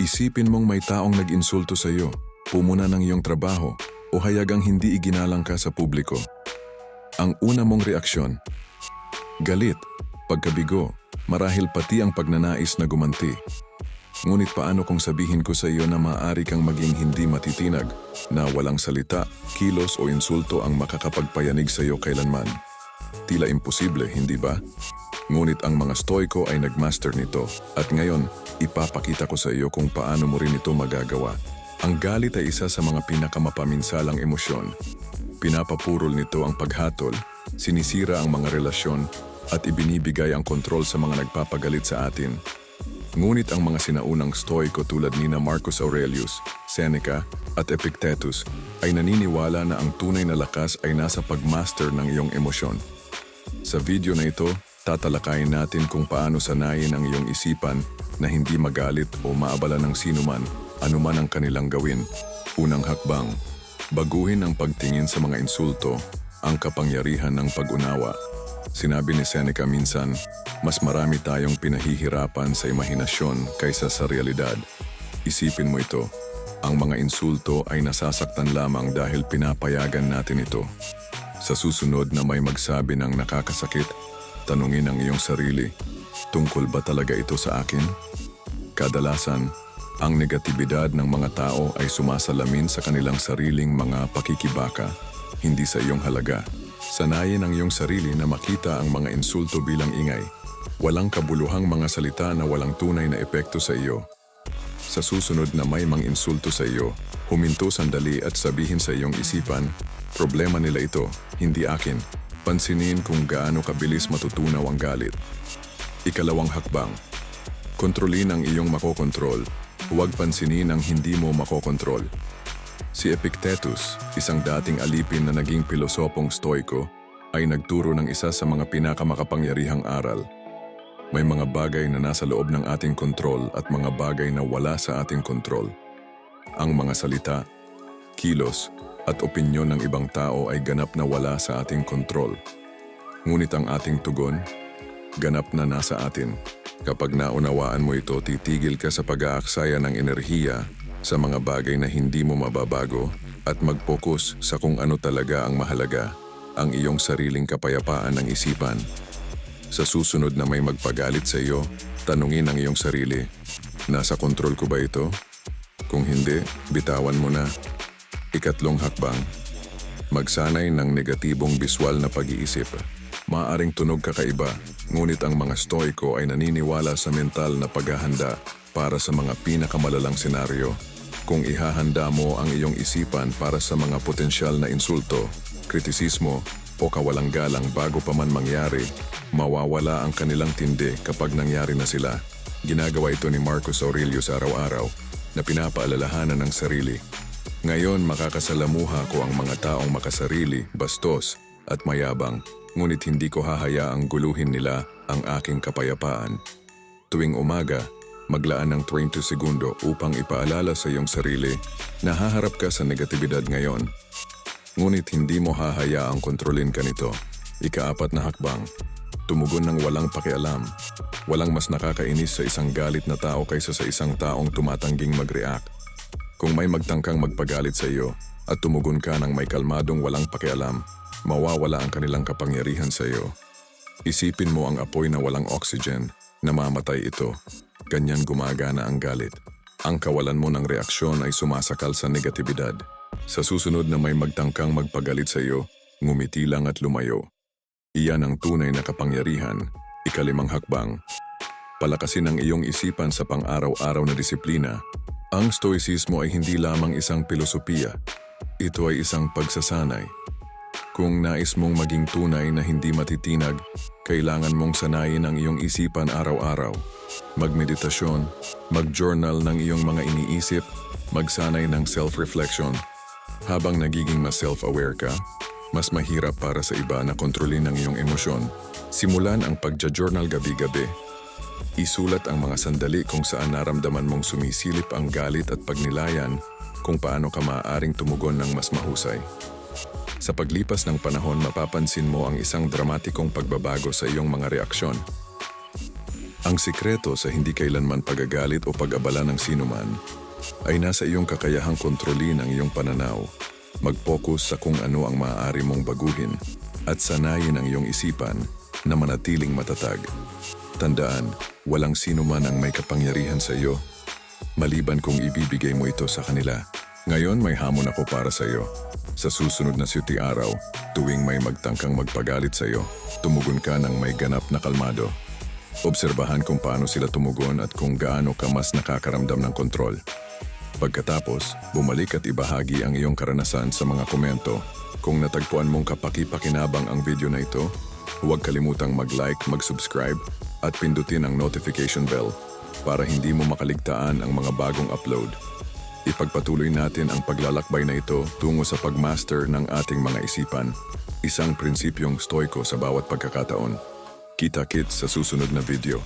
Isipin mong may taong nag-insulto sa iyo, pumuna ng iyong trabaho, o hayagang hindi iginalang ka sa publiko. Ang una mong reaksyon, galit, pagkabigo, marahil pati ang pagnanais na gumanti. Ngunit paano kung sabihin ko sa iyo na maaari kang maging hindi matitinag, na walang salita, kilos o insulto ang makakapagpayanig sa iyo kailanman? Tila imposible, hindi ba? Ngunit ang mga stoiko ay nagmaster nito at ngayon ipapakita ko sa iyo kung paano mo rin ito magagawa. Ang galit ay isa sa mga pinakamapaminsalang emosyon. Pinapapurol nito ang paghatol, sinisira ang mga relasyon at ibinibigay ang kontrol sa mga nagpapagalit sa atin. Ngunit ang mga sinaunang stoiko tulad ni na Marcus Aurelius, Seneca at Epictetus ay naniniwala na ang tunay na lakas ay nasa pagmaster ng iyong emosyon. Sa video na ito, tatalakayin natin kung paano sanayin ang iyong isipan na hindi magalit o maabala ng sinuman, anuman ang kanilang gawin. Unang hakbang, baguhin ang pagtingin sa mga insulto, ang kapangyarihan ng pag-unawa. Sinabi ni Seneca minsan, mas marami tayong pinahihirapan sa imahinasyon kaysa sa realidad. Isipin mo ito, ang mga insulto ay nasasaktan lamang dahil pinapayagan natin ito. Sa susunod na may magsabi ng nakakasakit, tanungin ang iyong sarili, tungkol ba talaga ito sa akin? Kadalasan, ang negatibidad ng mga tao ay sumasalamin sa kanilang sariling mga pakikibaka, hindi sa iyong halaga. Sanayin ang iyong sarili na makita ang mga insulto bilang ingay. Walang kabuluhang mga salita na walang tunay na epekto sa iyo. Sa susunod na may mang insulto sa iyo, huminto sandali at sabihin sa iyong isipan, problema nila ito, hindi akin. Pansinin kung gaano kabilis matutunaw ang galit. Ikalawang hakbang, kontrolin ang iyong makokontrol. Huwag pansinin ang hindi mo makokontrol. Si Epictetus, isang dating alipin na naging pilosopong stoiko, ay nagturo ng isa sa mga pinakamakapangyarihang aral. May mga bagay na nasa loob ng ating kontrol at mga bagay na wala sa ating kontrol. Ang mga salita, kilos, at opinyon ng ibang tao ay ganap na wala sa ating kontrol. Ngunit ang ating tugon, ganap na nasa atin. Kapag naunawaan mo ito, titigil ka sa pag-aaksaya ng enerhiya sa mga bagay na hindi mo mababago at mag-focus sa kung ano talaga ang mahalaga, ang iyong sariling kapayapaan ng isipan. Sa susunod na may magpagalit sa iyo, tanungin ang iyong sarili, nasa kontrol ko ba ito? Kung hindi, bitawan mo na. Ikatlong hakbang, magsanay ng negatibong biswal na pag-iisip. Maaring tunog kakaiba, ngunit ang mga stoiko ay naniniwala sa mental na paghahanda para sa mga pinakamalalang senaryo. Kung ihahanda mo ang iyong isipan para sa mga potensyal na insulto, kritisismo o kawalang galang bago pa man mangyari, mawawala ang kanilang tindi kapag nangyari na sila. Ginagawa ito ni Marcus Aurelius araw-araw na pinapaalalahanan ng sarili. Ngayon makakasalamuha ko ang mga taong makasarili, bastos at mayabang, ngunit hindi ko hahayaang guluhin nila ang aking kapayapaan. Tuwing umaga, maglaan ng 20 segundo upang ipaalala sa iyong sarili na haharap ka sa negatibidad ngayon. Ngunit hindi mo hahayaang kontrolin ka nito. Ikaapat na hakbang, tumugon ng walang pakialam. Walang mas nakakainis sa isang galit na tao kaysa sa isang taong tumatangging mag-react. Kung may magtangkang magpagalit sa iyo at tumugon ka ng may kalmadong walang pakialam, mawawala ang kanilang kapangyarihan sa iyo. Isipin mo ang apoy na walang oxygen, namamatay ito. Ganyan gumagana ang galit. Ang kawalan mo ng reaksyon ay sumasakal sa negatibidad. Sa susunod na may magtangkang magpagalit sa iyo, ngumiti lang at lumayo. Iyan ang tunay na kapangyarihan. Ikalimang hakbang. Palakasin ang iyong isipan sa pang-araw-araw na disiplina. Ang stoicismo ay hindi lamang isang pilosopiya. Ito ay isang pagsasanay. Kung nais mong maging tunay na hindi matitinag, kailangan mong sanayin ang iyong isipan araw-araw. Magmeditasyon, mag-journal ng iyong mga iniisip, magsanay ng self-reflection. Habang nagiging mas self-aware ka, mas mahirap para sa iba na kontrolin ang iyong emosyon. Simulan ang pagja-journal gabi-gabi. Isulat ang mga sandali kung saan naramdaman mong sumisilip ang galit at pagnilayan kung paano ka maaaring tumugon ng mas mahusay. Sa paglipas ng panahon, mapapansin mo ang isang dramatikong pagbabago sa iyong mga reaksyon. Ang sikreto sa hindi kailanman pagagalit o pag-abala ng sinuman ay nasa iyong kakayahang kontrolin ang iyong pananaw, mag-focus sa kung ano ang maaari mong baguhin at sanayin ang iyong isipan na manatiling matatag. Tandaan, walang sinuman ang may kapangyarihan sa iyo, maliban kung ibibigay mo ito sa kanila. Ngayon may hamon ako para sa iyo. Sa susunod na siyuti araw, tuwing may magtangkang magpagalit sa iyo, tumugon ka ng may ganap na kalmado. Obserbahan kung paano sila tumugon at kung gaano ka mas nakakaramdam ng kontrol. Pagkatapos, bumalik at ibahagi ang iyong karanasan sa mga komento. Kung natagpuan mong kapaki-pakinabang ang video na ito, huwag kalimutang mag-like, mag-subscribe at pindutin ang notification bell para hindi mo makaligtaan ang mga bagong upload. Ipagpatuloy natin ang paglalakbay na ito tungo sa pagmaster ng ating mga isipan, isang prinsipyong stoiko sa bawat pagkakataon. Kita-kits sa susunod na video.